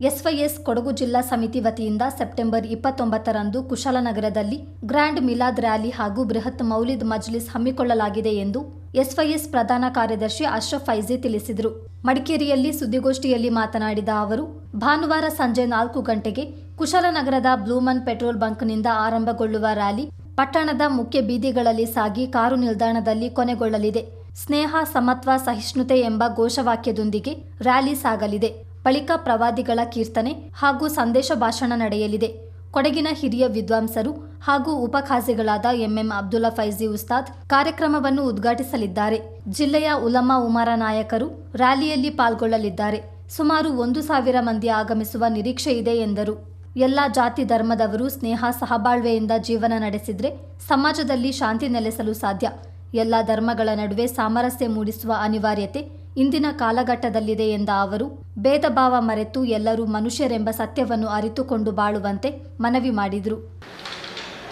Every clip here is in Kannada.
ಎಸ್ವೈಎಸ್ ಕೊಡಗು ಜಿಲ್ಲಾ ಸಮಿತಿ ವತಿಯಿಂದ ಸೆಪ್ಟೆಂಬರ್ ಇಪ್ಪತ್ತೊಂಬತ್ತರಂದು ಕುಶಾಲನಗರದಲ್ಲಿ ಗ್ರ್ಯಾಂಡ್ ಮಿಲಾದ್ ರ್ಯಾಲಿ ಹಾಗೂ ಬೃಹತ್ ಮೌಲಿದ್ ಮಜ್ಲಿಸ್ ಹಮ್ಮಿಕೊಳ್ಳಲಾಗಿದೆ ಎಂದು ಎಸ್ವೈಎಸ್ ಪ್ರಧಾನ ಕಾರ್ಯದರ್ಶಿ ಅಶ್ರಫ್ ಫೈಜಿ ತಿಳಿಸಿದರು. ಮಡಿಕೇರಿಯಲ್ಲಿ ಸುದ್ದಿಗೋಷ್ಠಿಯಲ್ಲಿ ಮಾತನಾಡಿದ ಅವರು, ಭಾನುವಾರ ಸಂಜೆ ನಾಲ್ಕು ಗಂಟೆಗೆ ಕುಶಾಲನಗರದ ಬ್ಲೂಮನ್ ಪೆಟ್ರೋಲ್ ಬಂಕ್ನಿಂದ ಆರಂಭಗೊಳ್ಳುವ ರ್ಯಾಲಿ ಪಟ್ಟಣದ ಮುಖ್ಯ ಬೀದಿಗಳಲ್ಲಿ ಸಾಗಿ ಕಾರು ನಿಲ್ದಾಣದಲ್ಲಿ ಕೊನೆಗೊಳ್ಳಲಿದೆ. ಸ್ನೇಹ, ಸಮತ್ವ, ಸಹಿಷ್ಣುತೆ ಎಂಬ ಘೋಷವಾಕ್ಯದೊಂದಿಗೆ ರ್ಯಾಲಿ ಸಾಗಲಿದೆ. ಬಳಿಕ ಪ್ರವಾದಿಗಳ ಕೀರ್ತನೆ ಹಾಗೂ ಸಂದೇಶ ಭಾಷಣ ನಡೆಯಲಿದೆ. ಕೊಡಗಿನ ಹಿರಿಯ ವಿದ್ವಾಂಸರು ಹಾಗೂ ಉಪಖಾಸಿಗಳಾದ ಎಂಎಂ ಅಬ್ದುಲ್ಲಾ ಫೈಜಿ ಉಸ್ತಾದ್ ಕಾರ್ಯಕ್ರಮವನ್ನು ಉದ್ಘಾಟಿಸಲಿದ್ದಾರೆ. ಜಿಲ್ಲೆಯ ಉಲಮಾ ಉಮಾರ ನಾಯಕರು ರ್ಯಾಲಿಯಲ್ಲಿ ಪಾಲ್ಗೊಳ್ಳಲಿದ್ದಾರೆ. ಸುಮಾರು ಒಂದು ಸಾವಿರ ಮಂದಿ ಆಗಮಿಸುವ ನಿರೀಕ್ಷೆ ಇದೆ ಎಂದರು. ಎಲ್ಲ ಜಾತಿ ಧರ್ಮದವರು ಸ್ನೇಹ ಸಹಬಾಳ್ವೆಯಿಂದ ಜೀವನ ನಡೆಸಿದ್ರೆ ಸಮಾಜದಲ್ಲಿ ಶಾಂತಿ ನೆಲೆಸಲು ಸಾಧ್ಯ. ಎಲ್ಲ ಧರ್ಮಗಳ ನಡುವೆ ಸಾಮರಸ್ಯ ಮೂಡಿಸುವ ಅನಿವಾರ್ಯತೆ ಇಂದಿನ ಕಾಲಘಟ್ಟದಲ್ಲಿದೆ ಎಂದ ಅವರು ಭೇದ ಭಾವ ಮರೆತು ಎಲ್ಲರೂ ಮನುಷ್ಯರೆಂಬ ಸತ್ಯವನ್ನು ಅರಿತುಕೊಂಡು ಬಾಳುವಂತೆ ಮನವಿ ಮಾಡಿದರು.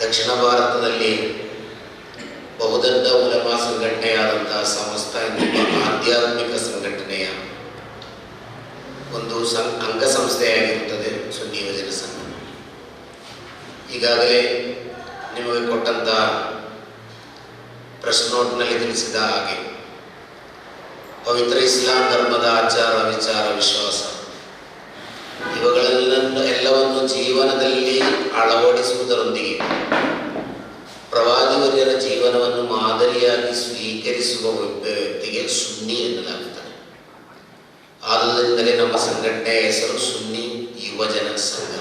ದಕ್ಷಿಣ ಭಾರತದಲ್ಲಿ ಬಹುದೊಡ್ಡ ಉಲಮಾ ಸಂಘಟನೆಯಾದಂತಹ ಎಂಬ ಆಧ್ಯಾತ್ಮಿಕ ಸಂಘಟನೆಯ ಒಂದು ಅಂಗಸಂಸ್ಥೆಯಾಗಿರುತ್ತದೆ ಸುನ್ನಿ ಯೋಜನೆ ಸಂಘ. ಈಗಾಗಲೇ ನಿಮಗೆ ಕೊಟ್ಟಂತಹ ಪ್ರೆಸ್ ನೋಟ್ನಲ್ಲಿ ತಿಳಿಸಿದ ಹಾಗೆ ಪವಿತ್ರ ಇಸ್ಲಾಂ ಧರ್ಮದ ಆಚಾರ ವಿಚಾರ ವಿಶ್ವಾಸ ಇವುಗಳೆಲ್ಲ ಎಲ್ಲವನ್ನು ಜೀವನದಲ್ಲಿ ಅಳವಡಿಸುವುದರೊಂದಿಗೆ ಪ್ರವಾದಿವರ್ಯರ ಜೀವನವನ್ನು ಮಾದರಿಯಾಗಿ ಸ್ವೀಕರಿಸುವ ಒಬ್ಬ ವ್ಯಕ್ತಿಗೆ ಸುನ್ನಿ ಎನ್ನಲಾಗುತ್ತದೆ ಆದುದರಿಂದಲೇ ನಮ್ಮ ಸಂಘಟನೆಯ ಹೆಸರು ಸುನ್ನಿ ಯುವಜನ ಸಂಘ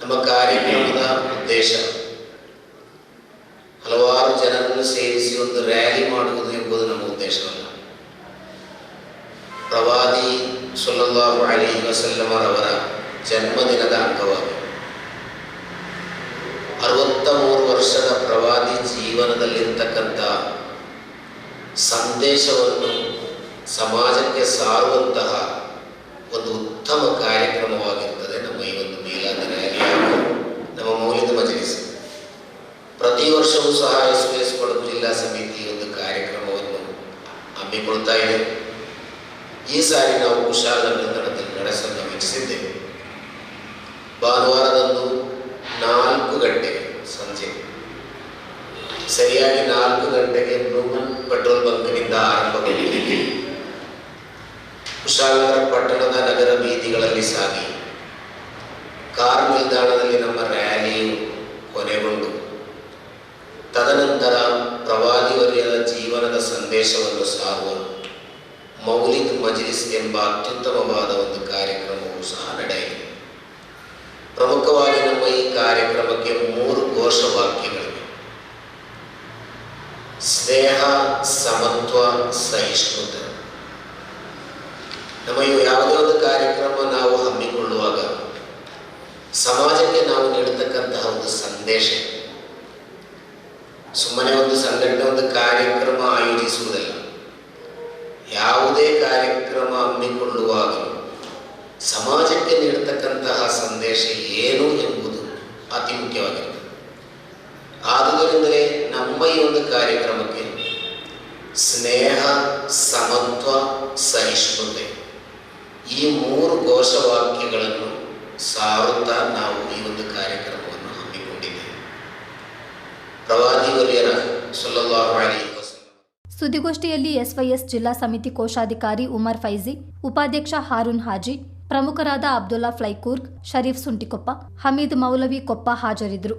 ನಮ್ಮ ಕಾರ್ಯಕ್ರಮದ ಉದ್ದೇಶ ಹಲವಾರು ಜನರನ್ನು ಸೇರಿಸಿ ಒಂದು ರ್ಯಾಲಿ ಮಾಡುವುದು ಎಂಬುದು ನಮ್ಮ ಉದ್ದೇಶವಲ್ಲ. ಪ್ರವಾದಿ ಸುಲಲ್ಲಾಹು ಅಲಿ ವಸಲ್ಲಮರವರ ಜನ್ಮದಿನದ ಅಂಗವಾಗಿ. ಅರವತ್ತ ಮೂರು ವರ್ಷದ ಪ್ರವಾದಿ ಜೀವನದಲ್ಲಿರ್ತಕ್ಕಂಥ ಸಂದೇಶವನ್ನು ಸಮಾಜಕ್ಕೆ ಸಾರುವಂತಹ ಒಂದು ಉತ್ತಮ ಕಾರ್ಯಕ್ರಮವಾಗಿರ್ತದೆ ನಮ್ಮ ಈ ಒಂದು ಮೀಲಾದ ರ್ಯಾಲಿ ಹಾಗೂ ನಮ್ಮ ಮೌಲ್ಯದ ಮಜಲಿಸ್ ಪ್ರತಿ ವರ್ಷವೂ ಸಹ ಎಸ್ ಎಸ್ ಕೊಡಗು ಜಿಲ್ಲಾ ಸಮಿತಿ ಒಂದು ಕಾರ್ಯಕ್ರಮವನ್ನು ಹಮ್ಮಿಕೊಳ್ತಾ ಇದೆ. ಈ ಸಾರಿ ನಾವು ಕುಶಾಲನಗರದಲ್ಲಿ ನಡೆಸಲು ನಾವು ಇಚ್ಛಿಸಿದ್ದೇವೆ ಭಾನುವಾರದಂದು ನಾಲ್ಕು ಗಂಟೆಗೆ ಸಂಜೆ. ಸರಿಯಾಗಿ ನಾಲ್ಕು ಗಂಟೆಗೆ ನೂಮನ್ ಪೆಟ್ರೋಲ್ ಬಂಕ್ನಿಂದ ಆರಂಭಗೊಂಡಿದ್ದೇವೆ ಕುಶಾಲನಗರ ಪಟ್ಟಣದ ನಗರ ಬೀದಿಗಳಲ್ಲಿ ಸಾಗಿ ಕಾರ್ ನಿಲ್ದಾಣದಲ್ಲಿ ನಮ್ಮ ರ್ಯಾಲಿ ಕೊನೆಗೊಂಡು. ತದನಂತರ ಜೀವನದ ಸಂದೇಶವನ್ನು ಸಾರುವ ಮೌಲಿದ್ ಮಜ್ಲಿಸ್ ಎಂಬ ಅತ್ಯುತ್ತಮವಾದ ಒಂದು ಕಾರ್ಯಕ್ರಮವು ಸಹ ನಡೆಯಿತು ಪ್ರಮುಖವಾಗಿ ನಮ್ಮ ಈ ಕಾರ್ಯಕ್ರಮಕ್ಕೆ ಮೂರು ಘೋಷವಾಕ್ಯಗಳಿವೆ ಸ್ನೇಹ, ಸಮತ್ವ, ಸಹಿಷ್ಣುತೆ. ನಮ್ಮ ಯಾವುದೇ ಒಂದು ಕಾರ್ಯಕ್ರಮ ನಾವು ಹಮ್ಮಿಕೊಳ್ಳುವಾಗ ಸಮಾಜಕ್ಕೆ ನಾವು ನೀಡತಕ್ಕಂತಹ ಒಂದು ಸಂದೇಶ ಸುಮ್ಮನೆ ಒಂದು ಸಂಘಟನೆ, ಒಂದು ಕಾರ್ಯಕ್ರಮ ಆಯೋಜಿಸುವುದಲ್ಲ. ಯಾವುದೇ ಕಾರ್ಯಕ್ರಮ ಹಮ್ಮಿಕೊಳ್ಳುವಾಗ ಸಮಾಜಕ್ಕೆ ನೀಡತಕ್ಕಂತಹ ಸಂದೇಶ ಏನು ಎಂಬುದು ಅತಿ ಮುಖ್ಯವಾಗಿರುತ್ತದೆ. ಆದುದರಿಂದಲೇ ನಮ್ಮ ಈ ಒಂದು ಕಾರ್ಯಕ್ರಮಕ್ಕೆ ಸ್ನೇಹ, ಸಮತ್ವ, ಸಹಿಷ್ಣುತೆ ಈ ಮೂರು ಘೋಷವಾಕ್ಯಗಳನ್ನು ಸಾರುತ್ತಾ ನಾವು ಈ ಒಂದು ಕಾರ್ಯಕ್ರಮವನ್ನು ಸುದ್ದಿಗೋಷ್ಠಿಯಲ್ಲಿ ಎಸ್ವೈಎಸ್ ಜಿಲ್ಲಾ ಸಮಿತಿ ಕೋಶಾಧಿಕಾರಿ ಉಮರ್ ಫೈಜಿ, ಉಪಾಧ್ಯಕ್ಷ ಹಾರೂನ್ ಹಾಜಿ, ಪ್ರಮುಖರಾದ ಅಬ್ದುಲ್ಲಾ ಫ್ಲೈಕೂರ್ಗ್, ಶರೀಫ್ ಸುಂಟಿಕೊಪ್ಪ, ಹಮೀದ್ ಮೌಲವಿ ಕೊಪ್ಪ ಹಾಜರಿದ್ದರು.